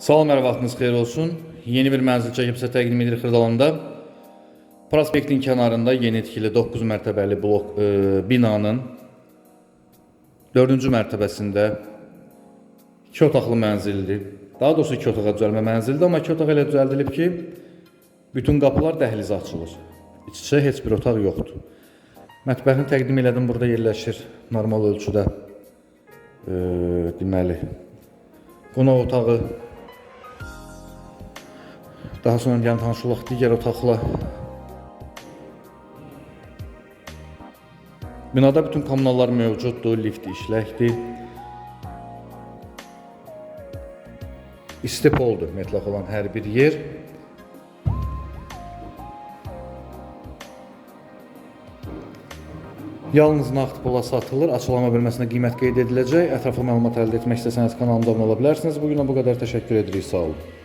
Salam, hər vaxtınız xeyir olsun. Yeni bir mənzil çəkib sizə təqdim edirik Xırdalanda. Prospektin kənarında yeni tikili 9 mərtəbəli blok e, binanın 4-cü mərtəbəsində 2 otaqlı mənzildir. Daha doğrusu 2 otağa düzəlmə mənzildir, amma 2 otaq elə düzəldilib ki, bütün qapılar dəhlizə açılır. İç-içə heç bir otaq yoxdur. Mətbəxini təqdim elədim, burada yerləşir normal ölçüdə. E, deməli, qonaq otağı daha sonra gəlin tanış olaq digər otaqla. Binada bütün kommunallar mövcuddur, lift işləkdir. İstipoldur mütləq olan hər bir yer. Yalnız nağd pula satılır, açıqlama bölməsində qiymət qeyd ediləcək. Ətraflı məlumat əldə etmək istəsəniz kanalımıza abunə ola. Bu günə bu qədər sağ olun.